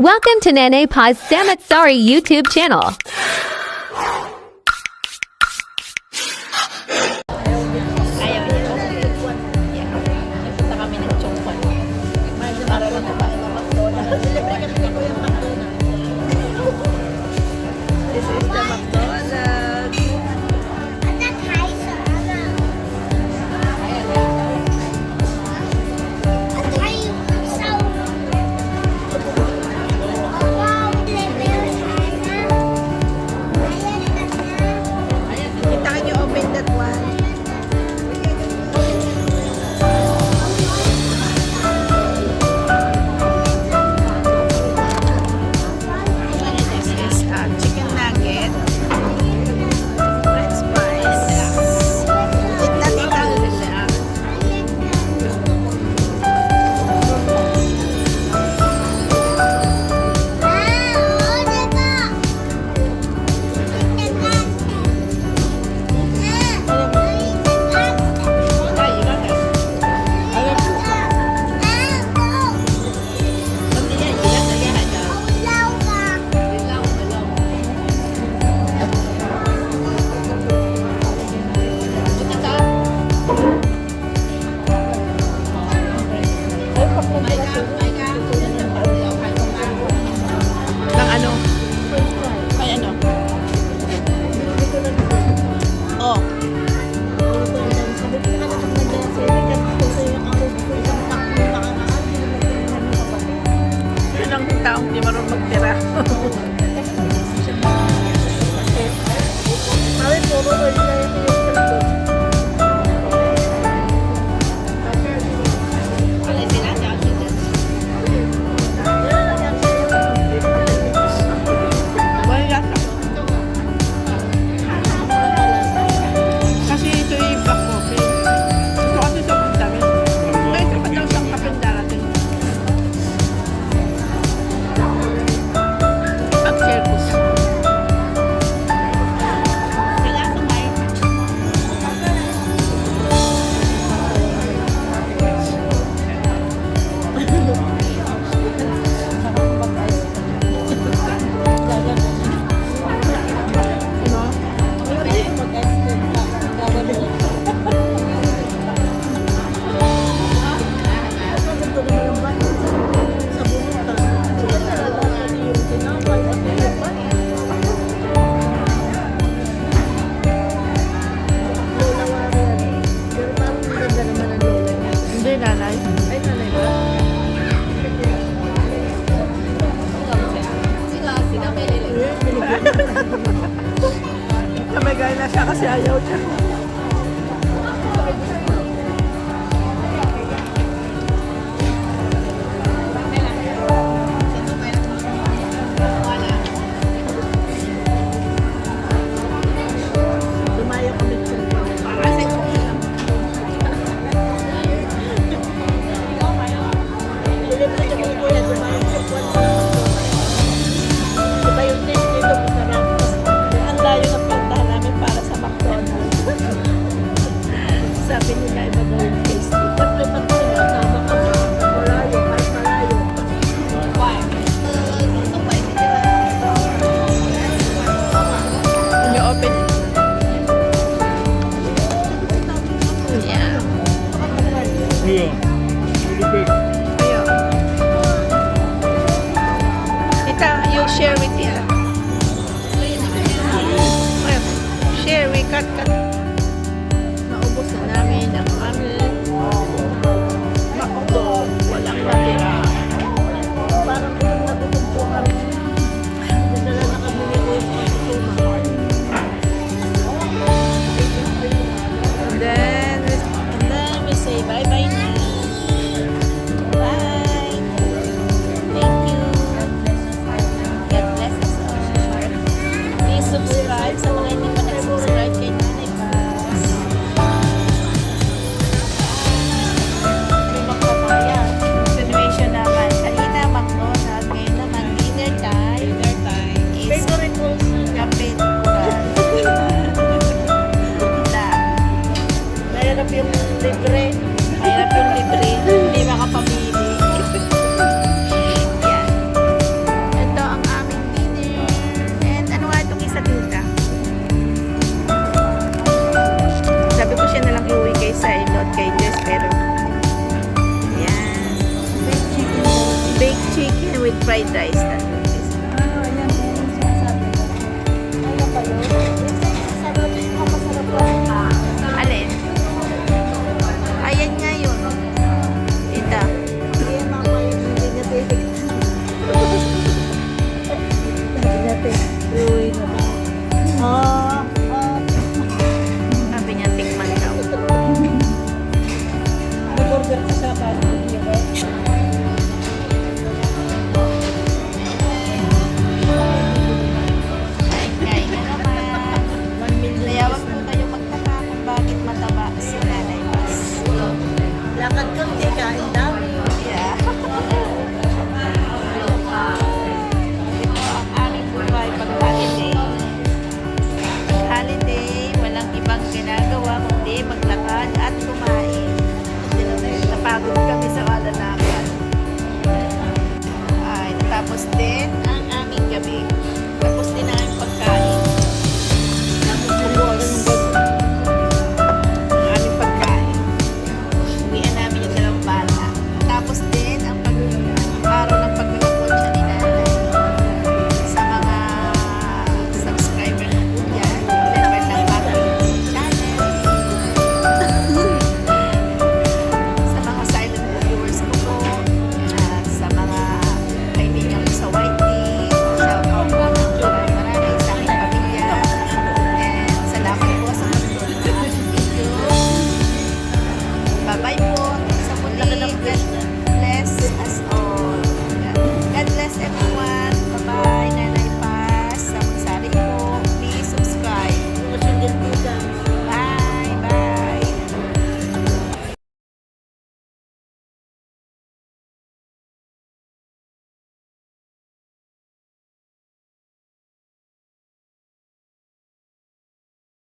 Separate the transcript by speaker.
Speaker 1: Welcome to Nene Pa's Samit Sorry YouTube channel.
Speaker 2: México. 我现有点。
Speaker 3: Here. Really
Speaker 2: you share with Tita. Well, share, we cut, cut.